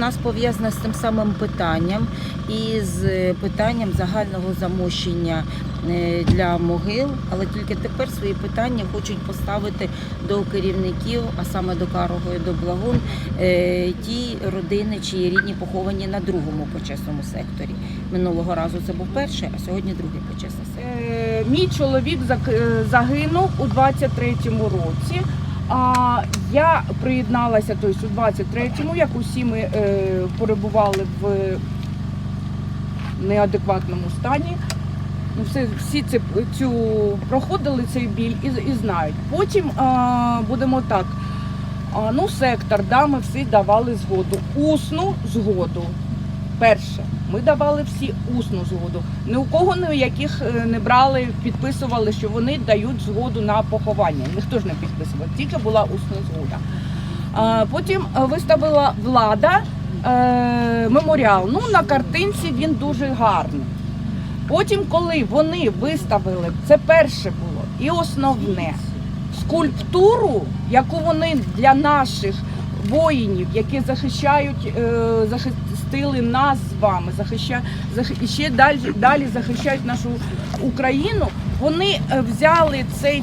нас пов'язана з тим самим питанням і з е, питанням загального замощення е, для могил, але тільки тепер свої питання хочуть поставити до керівників, а саме до Карого і до Благун, е, ті родини, чиї рідні поховані на другому почесному секторі. Минулого разу це був перший, а сьогодні другий почесний сектор. Мій чоловік загинув у 23-му році. Я приєдналася тобто, у 23-му, як усі ми е, перебували в неадекватному стані. Ну, все, всі це, цю, проходили цей біль і, і знають. Потім а, будемо так. А, ну, сектор, да, ми всі давали згоду. Усну згоду. Перше, ми давали всі усну згоду. Ні у кого ніяких е, не брали, підписували, що вони дають згоду на поховання. Ніхто ж не підписував, тільки була усна згода. Потім е, виставила влада е, меморіал. Ну, на картинці він дуже гарний. Потім, коли вони виставили, це перше було і основне скульптуру, яку вони для наших воїнів, які захищають, е, захистили нас з вами, захищають і ще далі, далі захищають нашу Україну. Вони е, взяли цей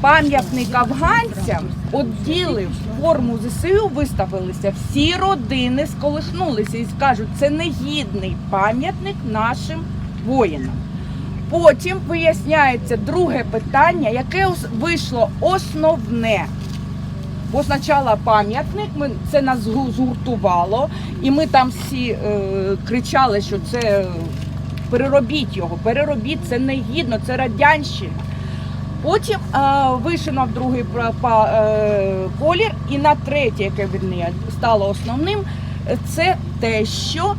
пам'ятник афганцям, оділи в форму ЗСУ, виставилися. Всі родини сколихнулися і скажуть, це негідний пам'ятник нашим воїнам. Потім виясняється друге питання, яке вийшло основне. Бо спочатку пам'ятник, ми, це нас згуртувало, і ми там всі е, кричали, що це е, переробіть його, переробіть, це негідно, це радянщина. Потім е, вишинув другий е, колір, і на третє, яке вірніше, стало основним, е, це те, що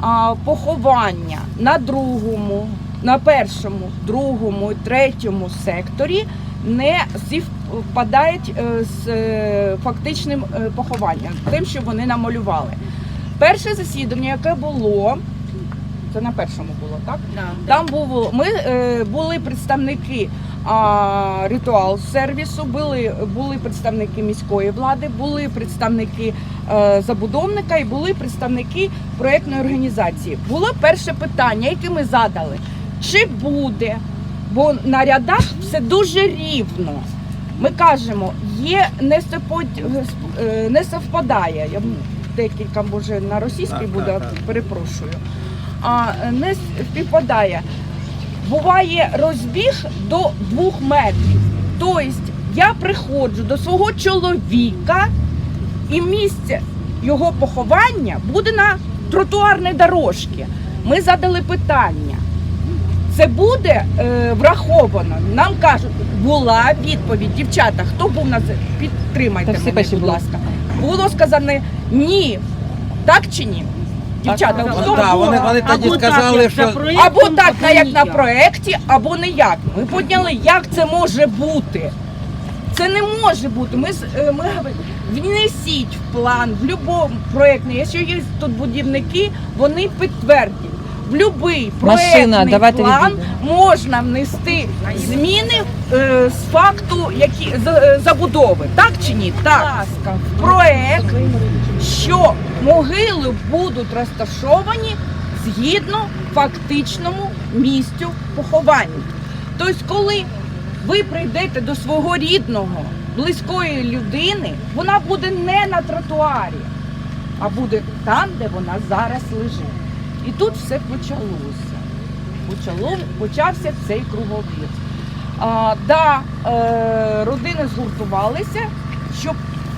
а, поховання на другому, на першому, другому третьому секторі не співпадають е, з е, фактичним е, похованням, тим, що вони намалювали. Перше засідання, яке було, це на першому було, так? Там було ми е, були представники а, ритуал сервісу, були, були представники міської влади, були представники е, забудовника і були представники проєктної організації. Було перше питання, яке ми задали: чи буде? Бо на рядах все дуже рівно. Ми кажемо, є не, е, не совпадає. Я декілька може на російській буде, перепрошую. А не співпадає. Буває розбіг до двох метрів. Тобто я приходжу до свого чоловіка, і місце його поховання буде на тротуарній дорожці. Ми задали питання. Це буде е, враховано. Нам кажуть, була відповідь. Дівчата, хто був на це? Підтримайте Та всі мене, перші будь були. ласка. Було сказано ні. Так чи ні? Дівчата, Так, хто да, був? вони, вони тоді Або так, сказали, як за що проєктом, Або так, або як на ніяк. проєкті, або ніяк. Ми підняли, як це може бути. Це не може бути. Ми, з- е, ми говоримо, внесіть в план, в будь-якому проєктний, якщо є тут будівники, вони підтвердять. В будь-який Машина, проєктний план відійдемо. можна внести зміни е, з факту які, з- е, забудови. Так чи ні? Так. Проєкт, що могили будуть розташовані згідно фактичному місцю поховання. Тобто, коли ви прийдете до свого рідного, близької людини, вона буде не на тротуарі, а буде там, де вона зараз лежить. І тут все почалося. Почало, почався цей круговір. А, да, е, родини згуртувалися, щоб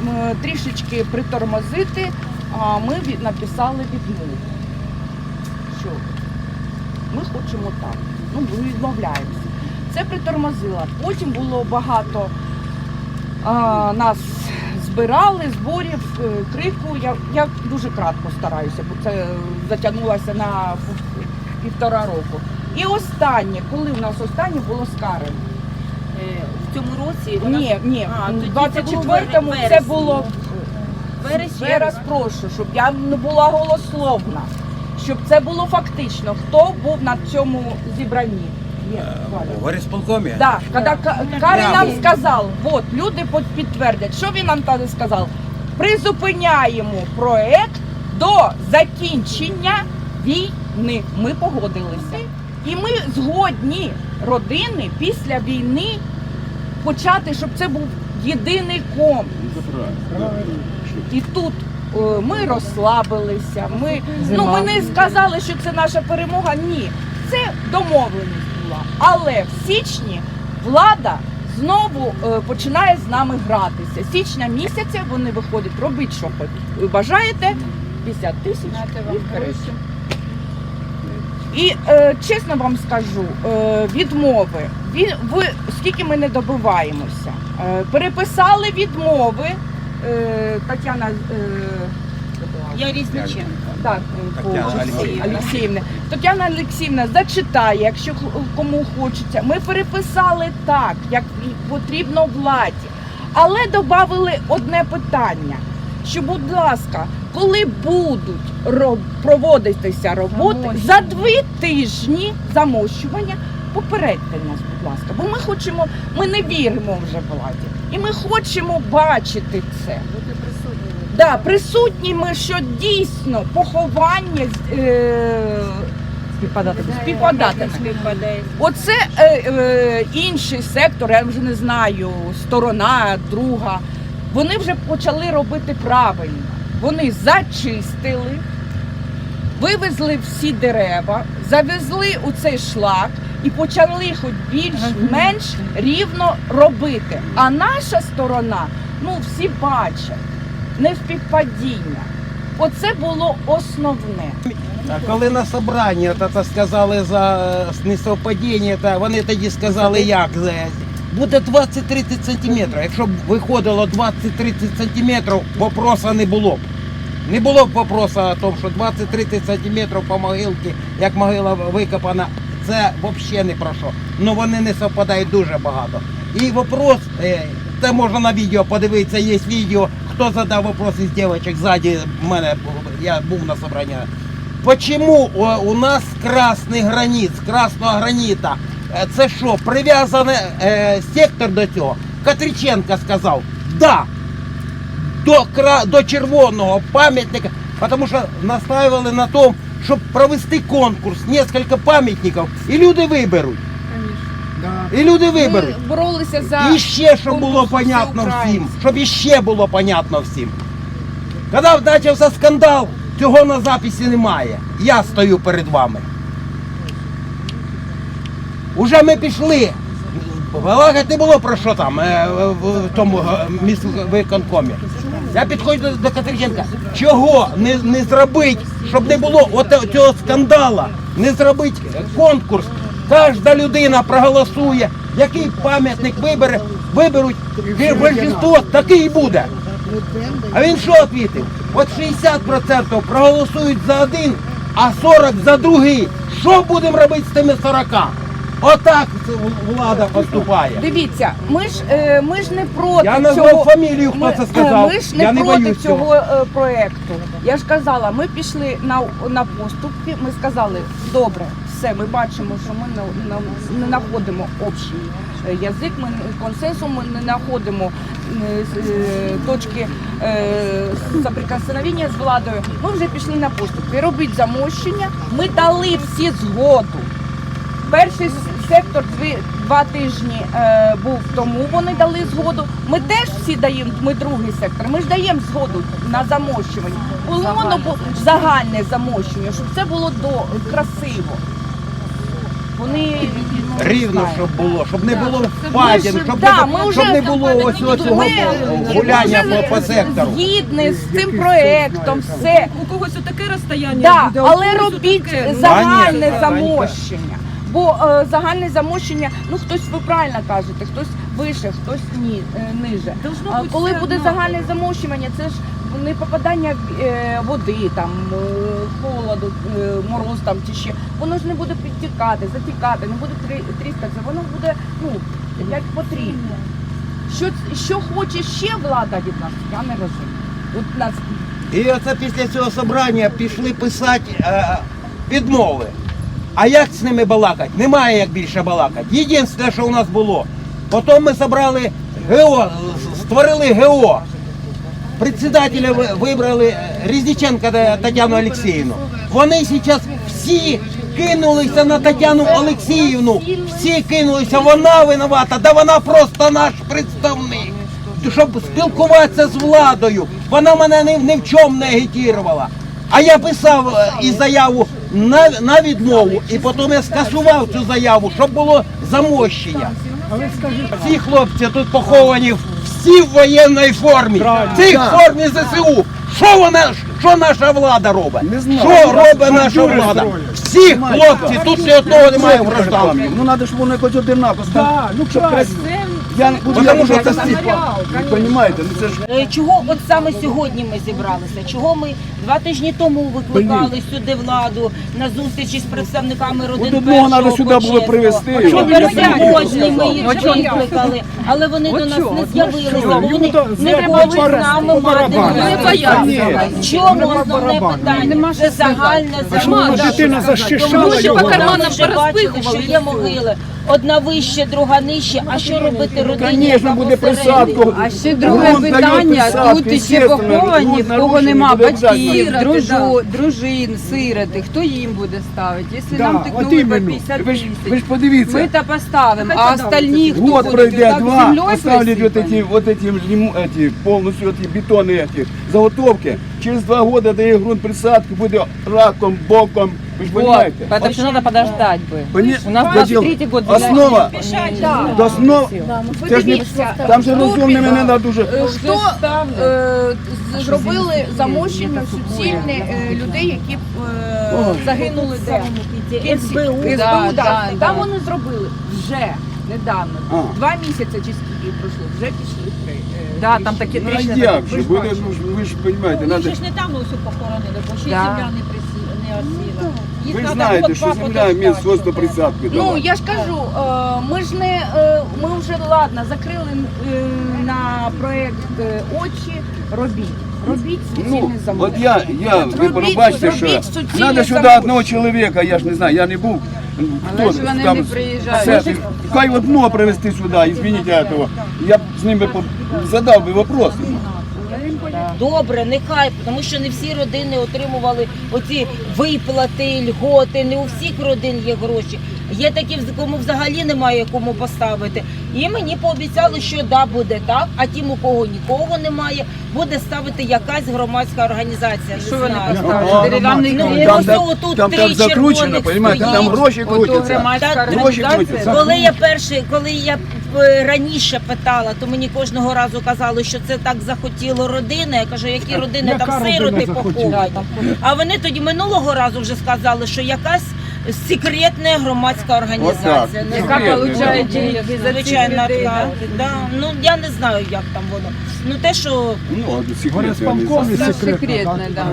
м, трішечки притормозити, а ми від, написали відмову. Що ми хочемо так. Ну, ми відмовляємося. Це притормозило. Потім було багато а, нас збирали, зборів, е, крику. Я, я дуже кратко стараюся, бо це затягнулося на півтора року. І останнє, коли у нас останнє було з Карен. Е, В цьому році вона Ні, ні, в тоді це було 24-му це було. Вересні. Я раз прошу, щоб я не була голословна, щоб це було фактично, хто був на цьому зібранні. В горисполкомі. Да, коли Ка- нам сказав, от люди підтвердять, що він нам тоді сказав. призупиняємо проект до закінчення війни. Ми погодилися. І ми згодні родини після війни почати, щоб це був єдиний комплекс. І тут е, ми розслабилися. Ми, ну, ми не сказали, що це наша перемога. Ні, це домовленість була. Але в січні влада знову е, починає з нами гратися. Січня місяця вони виходять, робіть, що ви бажаєте. 50 тисяч і вперед. І е, чесно вам скажу, е, відмови. Ві- ви, скільки ми не добиваємося. Е, переписали відмови. Е, Тетяна е, Я Різниченко. Так, Олексіївна. Тетяна Олексіївна зачитає, якщо кому хочеться. Ми переписали так, як потрібно владі. Але додали одне питання: що, будь ласка, коли будуть роб- проводитися роботи за дві тижні замощування, попередьте нас, будь ласка. Бо ми хочемо, ми не віримо вже владі. І ми хочемо бачити це. Да, присутні ми, що дійсно поховання е, співпадатиме. співпадатиме. Співпадає. Оце е, е, інший сектор, я вже не знаю, сторона, друга. Вони вже почали робити правильно. Вони зачистили, вивезли всі дерева, завезли у цей шлак і почали хоч більш-менш рівно робити. А наша сторона, ну всі бачать, не співпадіння. Оце було основне. А коли на собранні от це сказали за е, несовпадіння, та вони тоді сказали, як буде 20-30 сантиметрів. Якщо б виходило 20-30 сантиметрів, вопроса не було б. Не було б вопроса о тому, що 20-30 сантиметрів по могилці, як могила викопана, це взагалі не про що. Ну вони не совпадають дуже багато. І вопрос, е, це можна на відео подивитися, є відео, хто задав вопрос із дівчаток ззаді мене, я був на собранні. Почему у, нас красний граніт, красного граніта? Е, Це що, прив'язаний е, сектор до цього? Катриченко сказав, да, до, кра, до червоного пам'ятника, тому що настаивали на тому, щоб провести конкурс, кілька пам'ятників, і люди виберуть. І люди виберуть. Ми боролися за І ще, щоб було конкурс понятно всеукраїнський. всім. Щоб іще було понятно всім. Коли почався скандал, цього на записі немає. Я стою перед вами. Уже ми пішли. Балакати не було про що там е, в тому е, міськвиконкомі. Я підходжу до, Катериненка. Чого не, не зробити, щоб не було от цього скандала, не зробити конкурс. Кожна людина проголосує, який пам'ятник вибере, виберуть, більшість такий і буде. А він що відповів? От 60% проголосують за один, а 40% за другий. Що будемо робити з тими 40? Отак влада поступає. Дивіться, ми ж е, ми ж не проти Я назвав цього. фамілію, хто ми, це сказав. Ми ж не Я проти боюсь цього цього. е, проекту. Я ж казала, ми пішли на, на поступки. Ми сказали, добре, все, ми бачимо, що ми не, знаходимо общий е, язик, ми консенсус, ми не знаходимо е, е, точки соприкосновення з владою. Ми вже пішли на поступки. Робіть замощення. Ми дали всі згоду. Перший сектор дві, два тижні е, був тому, вони дали згоду. Ми теж всі даємо, ми другий сектор, ми ж даємо згоду на замощування. Було воно загальне замощення, щоб це було до, красиво. Вони Рівно, щоб було, щоб не було Ми впадін, щоб, да, не, ми щоб вже не було ось цього гуляння вже по, по сектору. Згідні з цим проектом, все. У когось отаке розстояння Да, буде, але робіть отаке. Ну, загальне Конечно, замощення. Бо е, загальне замощення, ну хтось ви правильно кажете, хтось вище, хтось ні, е, ниже. Должно коли буде загальне замощування, це ж не попадання е, води, там холоду, е, мороз там чи ще. Воно ж не буде підтікати, затікати, не буде тріскатися, воно буде ну як потрібно. Що, що хоче ще влада від нас, я не розумію. От нас І оце після цього собрання пішли писати е, відмови. А як з ними балакати? Немає як більше балакати. Єдине, що у нас було. Потім ми зібрали ГО, створили ГО. Председателя ви- вибрали Різниченка Та- Тетяну Олексіївну. Вони зараз всі кинулися на Тетяну Олексіївну. Всі кинулися, вона винувата, да вона просто наш представник. Щоб спілкуватися з владою. Вона мене ні, ні в чому не агітувала. А я писав е, і заяву на, на відмову, і потім я скасував цю заяву, щоб було замощення. Ці хлопці тут поховані всі в воєнній формі. Всі в формі ЗСУ. Що вона, що наша влада робить? Не знаю. Що робить наша влада? Всі хлопці, тут ні одного немає в гражданстві. Ну треба, щоб вони хоч одинаково стали. ну щоб красиво. Я не буду Потому що можу це Ви розумієте, ну це ж Е, Чого от саме сьогодні ми зібралися? Чого ми два тижні тому викликали сюди владу на зустрічі з представниками родин От одного першого треба сюди було почесного? привезти. Я б не сьогодні ми їх сказав. викликали, але вони до нас не з'явилися. Вони не треба хочуть з нами мати. діалог. Чому основне питання? Це загальне воно дитина захищала Тому що його. по карманам вже бачили, що є могили Одна вище, друга нижче. А що робити родині? Звісно, яка буде посередині? присадку. А ще друге Грунт дають питання. присадки, Тут іще естественно, поховані, грунт в кого нарушений, нема буде батьків, обов'язково. дружу, дружин, сироти. Хто їм буде ставити? Якщо Да, нам от тикнули по іменно. 50 Ви ж, ви тисяч, ж подивіться. ми то поставимо, а остальні, хто Год будуть пройде, отак два, землею поставлять вот присипані? эти, вот эти, лиму- эти полностью эти бетоны эти заготовки. Через два года дає грунт присадки, буде раком, боком. ви ж Вот, потому что надо подождать бы. Поні- У нас Поділ- 23 год. Основа, до основ, це ж не, Подивіться, там же розумними не треба дуже. Хто е, з- зробили замощення суцільне е, людей, які е, загинули де? СБУ. СБУ, Да, да, да, Там да. вони зробили вже недавно. А. Два місяці чи скільки пройшло, вже пішли при. е, Да, там такі Ну, а як же? ну, ж- ви ж розумієте, Їх надо... же ж недавно усю похоронили, бо ще й Да. земля не Їх Ви ж знаєте, що два земля має свойство присадки Ну давати. я ж кажу, е, ми ж не е, ми вже ладно, закрили е, на проект е, очі. Робіть, робіть Ну, суцільне от замовлення. я, я, ви Робіть- пробачте, що суцільне треба сюди замовлення. одного чоловіка, я ж не знаю, я не був. Але ж вони не приїжджають. Все, хай одного привезти сюди, извините этого. Я б з ними по- задав би вопрос. Добре, нехай, тому що не всі родини отримували оці виплати, льготи, не у всіх родин є гроші. Є такі, кому взагалі немає кому поставити. І мені пообіцяли, що да, буде так, а тим, у кого нікого немає, буде ставити якась громадська організація. Не Що вони поставили? Дерев'яний Ну. Там, ось так, отут там три так закручено, червоних понимаете, там стоїть. гроші крутяться. громадська Та організація. крутяться. Коли я перший, коли я е, раніше питала, то мені кожного разу казали, що це так захотіло родини. Я кажу, які родини там сироти поховані. А вони тоді минулого разу вже сказали, що якась секретна громадська організація. Не Яка знаю. получає деньги за цих Звичайно, така. Да. Ну я не знаю, як там воно. Ну те, що Ну, а секрет, знаю. Це секретне, да.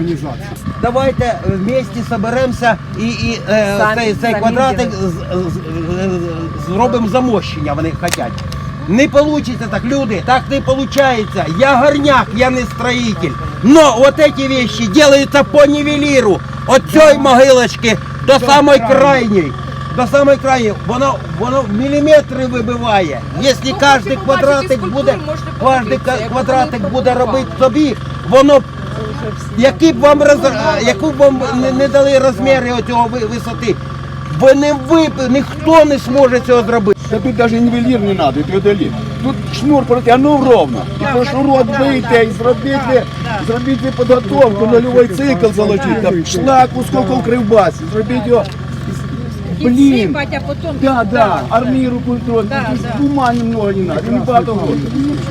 Давайте вместе соберемося і, і е, Самі- цей, цей самі квадратик з- з- з- зробимо замощення, вони хочуть. Не вийде так, люди, так не виходить. Я горняк, я не строитель. Но вот эти вещи делаются по нивелиру. От цієї могилочки до самої крайньої. До самої крайньої. Воно, воно в міліметри вибиває. Якщо Ну, кожен квадратик буде, кожен квадратик буде робити собі, воно які б вам роз... яку б вам не, не дали розміри цього висоти, ви не ви, ніхто не зможе цього зробити. Та тут навіть нівелір не треба, ти одолі. Тут шнур протягнув ровно. І то шнурок вийти, і зробити, зробити підготовку, нульовий цикл заложити, там шлаку, скільки в кривбасі, зробити його. Блін, Сипать, а потім... да, да, арміру контроль, ума немного не надо, не багато грошей.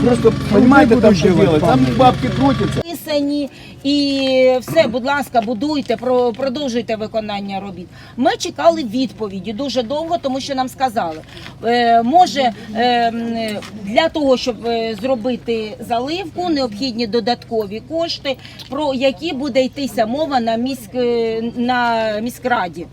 Просто, понимаете, там що делать, там бабки крутяться. підписані і все, будь ласка, будуйте, про- продовжуйте виконання робіт. Ми чекали відповіді дуже довго, тому що нам сказали, е, може е, м, для того, щоб е, зробити заливку, необхідні додаткові кошти, про які буде йтися мова на міськ на міськраді.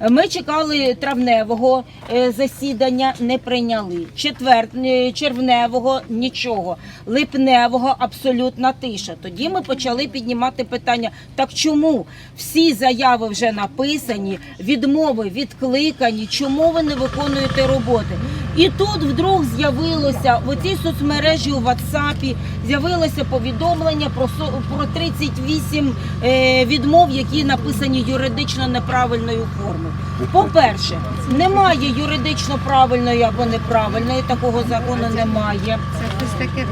Ми чекали травневого е, засідання, не прийняли. Четвер... е, червневого нічого. Липневого абсолютна тиша. Тоді ми почали піднімати питання: так чому всі заяви вже написані, відмови відкликані? Чому ви не виконуєте роботи? І тут вдруг з'явилося в цій соцмережі у WhatsApp з'явилося повідомлення про про 38 е, відмов, які написані юридично неправильною формою. По-перше, немає юридично правильної або неправильної, такого закону немає. Це хтось таке.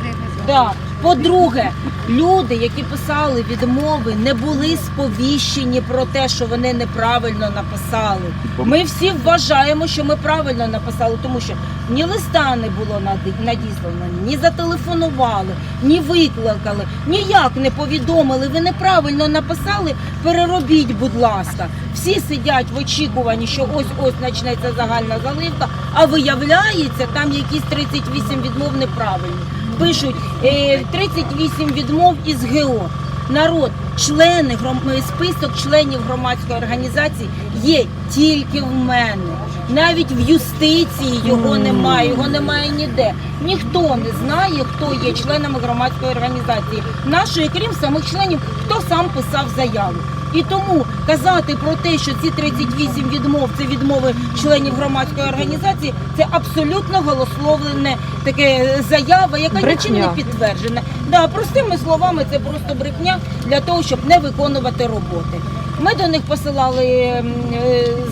Да. По-друге, люди, які писали відмови, не були сповіщені про те, що вони неправильно написали. Ми всі вважаємо, що ми правильно написали, тому що ні листа не було надіслано, ні зателефонували, ні викликали, ніяк не повідомили. Ви неправильно написали. Переробіть, будь ласка. Всі сидять в очікуванні, що ось ось почнеться загальна заливка, а виявляється, там якісь 38 відмов неправильні пишуть е, 38 відмов із ГО. Народ, члени е, список членів громадської організації є тільки в мене. Навіть в юстиції його немає, його немає ніде. Ніхто не знає, хто є членами громадської організації. Нашої, крім самих членів, хто сам писав заяву. І тому казати про те, що ці 38 відмов це відмови членів громадської організації, це абсолютно голословлене таке заява, яка нічим не підтверджена. Да, простими словами, це просто брехня для того, щоб не виконувати роботи. Ми до них посилали е,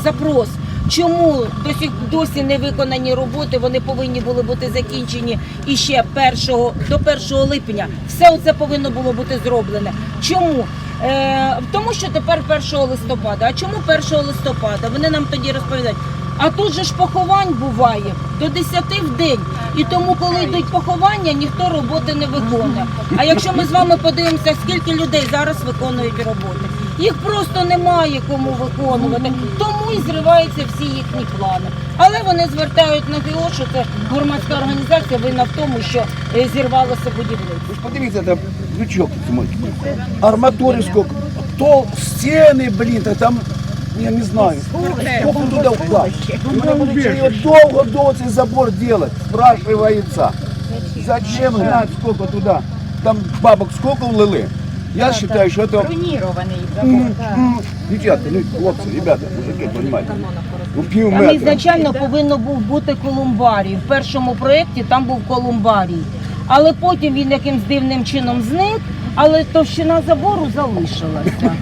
запрос. Чому до сих досі не виконані роботи? Вони повинні були бути закінчені і ще 1, до 1 липня. Все це повинно було бути зроблене. Чому? Е, тому що тепер 1 листопада. А чому 1 листопада? Вони нам тоді розповідають. А тут же ж поховань буває до 10 в день. І тому, коли йдуть поховання, ніхто роботи не виконує. А якщо ми з вами подивимося, скільки людей зараз виконують роботи, їх просто немає кому виконувати. Тому і зриваються всі їхні плани. Але вони звертають на ГО, що це громадська організація винна в тому, що е, зірвалося будівництво. Подивіться, крючок. Арматури сколько. То стіни, блін, та там, я не знаю, сколько туди вклад. Довго-довго цей забор делать, спрашивается. Зачем гнать сколько туда? Там бабок сколько влили? Я считаю, что это... М, м, Девчата, ну, хлопцы, ребята, мужики, понимаете. Ну, Там метра. ізначально повинно був бути колумбарій. В першому проєкті там був колумбарій. Але потім він якимсь дивним чином зник, але товщина забору залишилася.